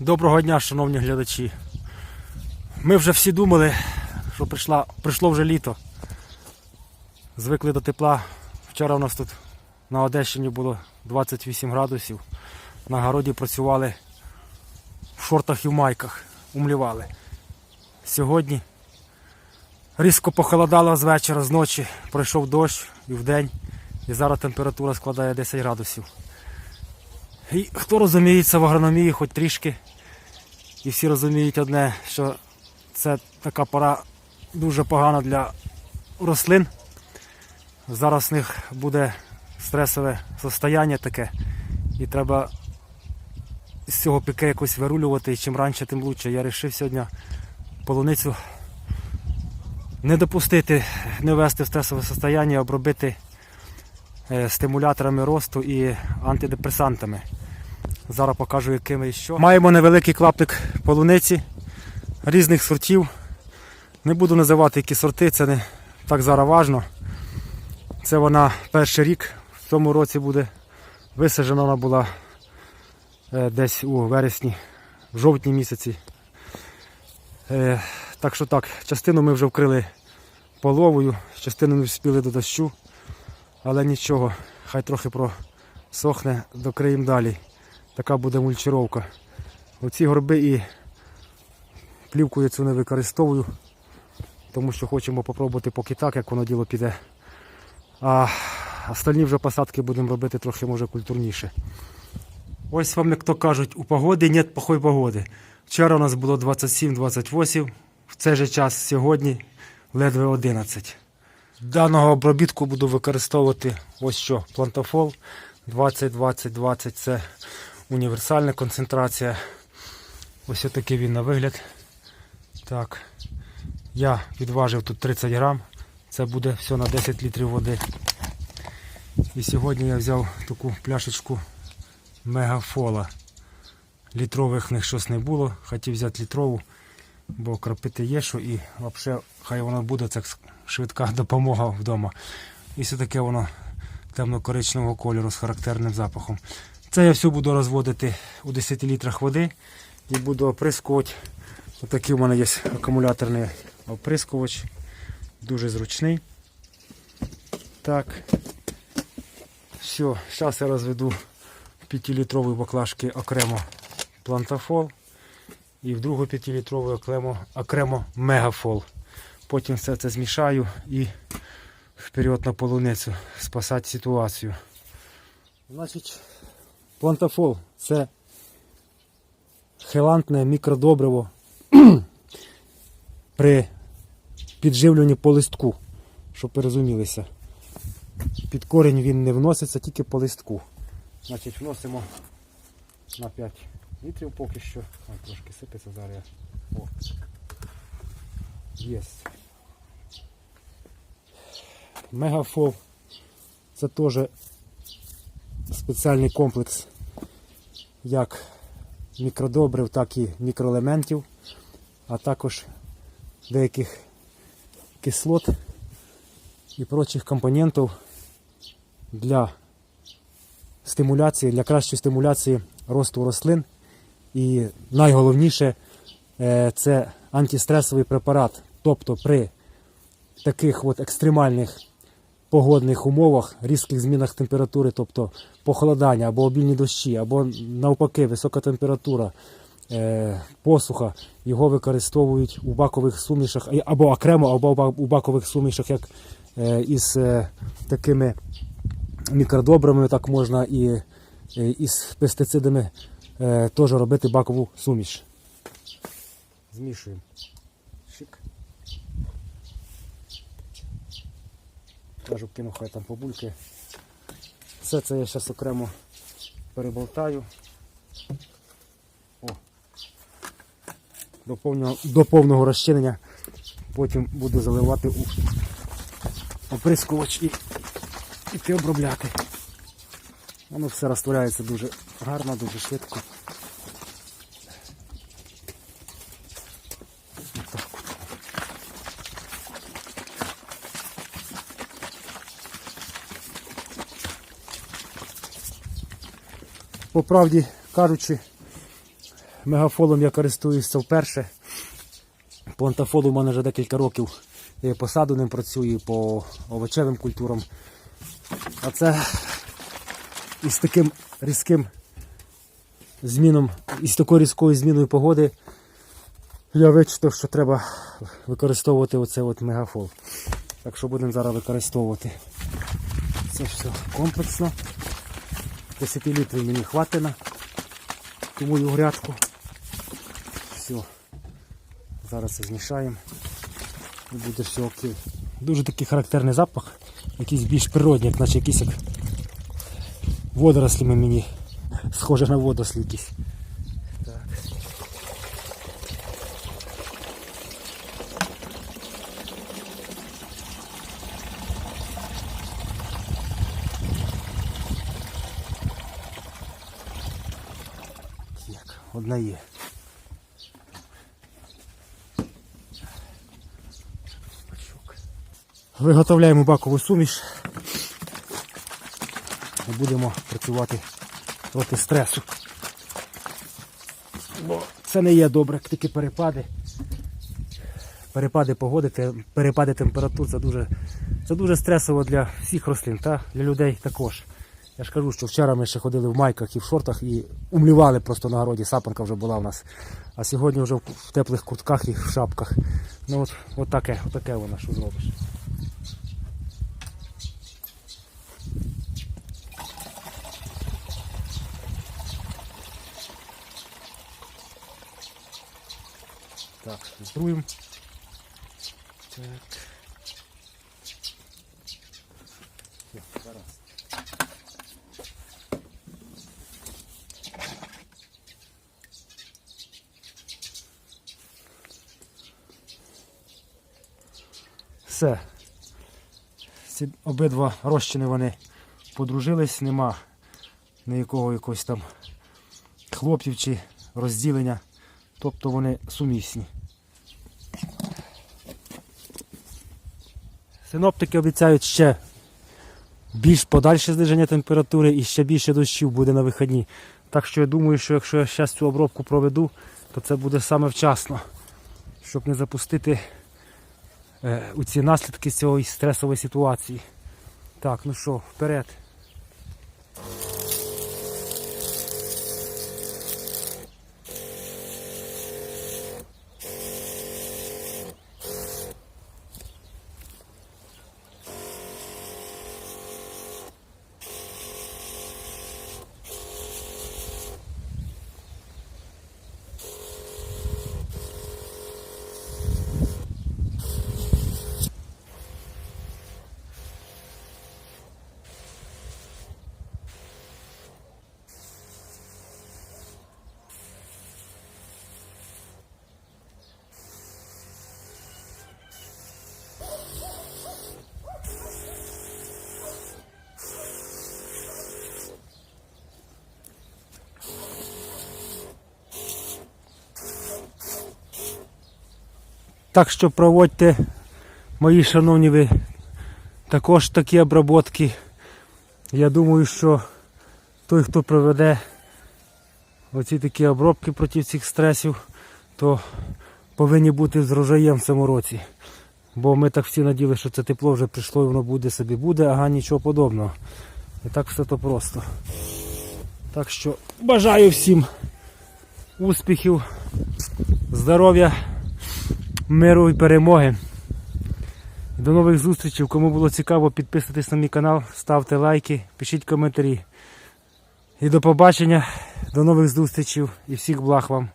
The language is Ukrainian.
Доброго дня, шановні глядачі. Ми вже всі думали, що прийшла, прийшло вже літо. Звикли до тепла. Вчора у нас тут на Одещині було 28 градусів. На городі працювали в шортах і в майках, умлівали. Сьогодні різко похолодало з вечора, з ночі, пройшов дощ і вдень. І зараз температура складає 10 градусів. І хто розуміється в агрономії хоч трішки, і всі розуміють одне, що це така пора дуже погана для рослин. Зараз в них буде стресове состояння таке, і треба з цього піке якось вирулювати, і чим раніше, тим краще. Я вирішив сьогодні полуницю не допустити, не ввести в стресове состояння, обробити стимуляторами росту і антидепресантами. Зараз покажу, якими і що. Маємо невеликий клаптик полуниці різних сортів. Не буду називати які сорти, це не так зараз важно. Це вона перший рік. В цьому році буде висаджена вона була е, десь у вересні, в жовтні місяці. Е, так що так, частину ми вже вкрили половою, частину не вспіли до дощу, але нічого, хай трохи просохне, докриємо далі. Така буде мульчировка. Оці горби і плівку я цю не використовую, тому що хочемо попробувати поки так, як воно діло піде. А остальні вже посадки будемо робити трохи може культурніше. Ось вам, як то кажуть, у погоди нет плохої погоди. Вчора у нас було 27-28, в цей же час сьогодні ледве 11. Даного обробітку буду використовувати ось що, плантофол 20-20-20 це універсальна концентрація. Ось отакий він на вигляд. Так. Я відважив тут 30 грам. Це буде все на 10 літрів води. І сьогодні я взяв таку пляшечку мегафола. Літрових них щось не було. Хотів взяти літрову, бо кропити є що і взагалі хай воно буде це швидка допомога вдома. І все таке воно темно-коричневого кольору з характерним запахом. Це я все буду розводити у 10 літрах води і буду оприскувати. Отакий у мене є акумуляторний оприскувач, дуже зручний. Так. Все, зараз я розведу 5-літровій баклажки окремо плантафол і в другу 5-літрову окремо, окремо мегафол. Потім все це змішаю і вперед на полуницю спасати ситуацію. Значить, плантафол це хелантне мікродобриво при підживленні по листку, щоб ви розумілися. Під корінь він не вноситься, тільки по листку. Значить, вносимо на 5 літрів поки що. А, трошки сипеться зараз. О. Єсть. Мегафол. Це теж спеціальний комплекс як мікродобрив, так і мікроелементів, а також деяких кислот і прочих компонентів для стимуляції, для кращої стимуляції росту рослин. І найголовніше е, це антистресовий препарат. Тобто при таких от екстремальних погодних умовах, різких змінах температури, тобто похолодання або обільні дощі, або навпаки висока температура, е, посуха, його використовують у бакових сумішах або окремо, або у бакових сумішах, як е, із е, такими мікродобрами, так можна і е, із пестицидами е, теж робити бакову суміш. Змішуємо. Шик. Кажу, кину хай там побульки. Все це я зараз окремо переболтаю. О. До повного, до повного розчинення. Потім буду заливати у оприскувач і іти обробляти. Воно все розтворяється дуже гарно, дуже швидко. По правді кажучи, мегафолом я користуюся вперше. По антафолу в мене вже декілька років. Я ним працюю, по овочевим культурам. А це із таким різким зміном, із такою різкою зміною погоди я вичитав, що треба використовувати оце от мегафол. Так що будемо зараз використовувати. Це все комплексно. 10 літрів мені хватить ту мою грядку. Все. Зараз це змішаємо. І буде все окей. Дуже такий характерний запах, якийсь більш природний, як наче якийсь як водорослями мені схоже на водорослі якісь. Одна є. Виготовляємо бакову суміш. І будемо працювати проти стресу. Бо це не є добре, такі перепади. Перепади погоди, перепади температур це дуже, це дуже стресово для всіх рослин, та для людей також. Я ж кажу, що вчора ми ще ходили в майках і в шортах і умлівали просто на городі, сапанка вже була в нас. А сьогодні вже в теплих куртках і в шапках. Ну от, от таке, от таке воно, що зробиш. Так, фільтруємо. Так. Все. Все. Ці обидва розчини вони подружились, нема ніякого якогось там хлопців чи розділення. Тобто вони сумісні. Синоптики обіцяють ще більш подальше зниження температури і ще більше дощів буде на вихідні. Так що я думаю, що якщо я зараз цю обробку проведу, то це буде саме вчасно, щоб не запустити е, у ці наслідки цієї стресової ситуації. Так, ну що, вперед. Так що проводьте, мої шановні ви, також такі обработки. Я думаю, що той, хто проведе оці такі обробки проти цих стресів, то повинні бути з врожаєм в цьому році. Бо ми так всі наділи, що це тепло вже прийшло і воно буде собі буде, ага нічого подобного. І так все то просто. Так що бажаю всім успіхів, здоров'я миру і перемоги. До нових зустрічей. Кому було цікаво, підписуйтесь на мій канал, ставте лайки, пишіть коментарі. І до побачення, до нових зустрічей і всіх благ вам.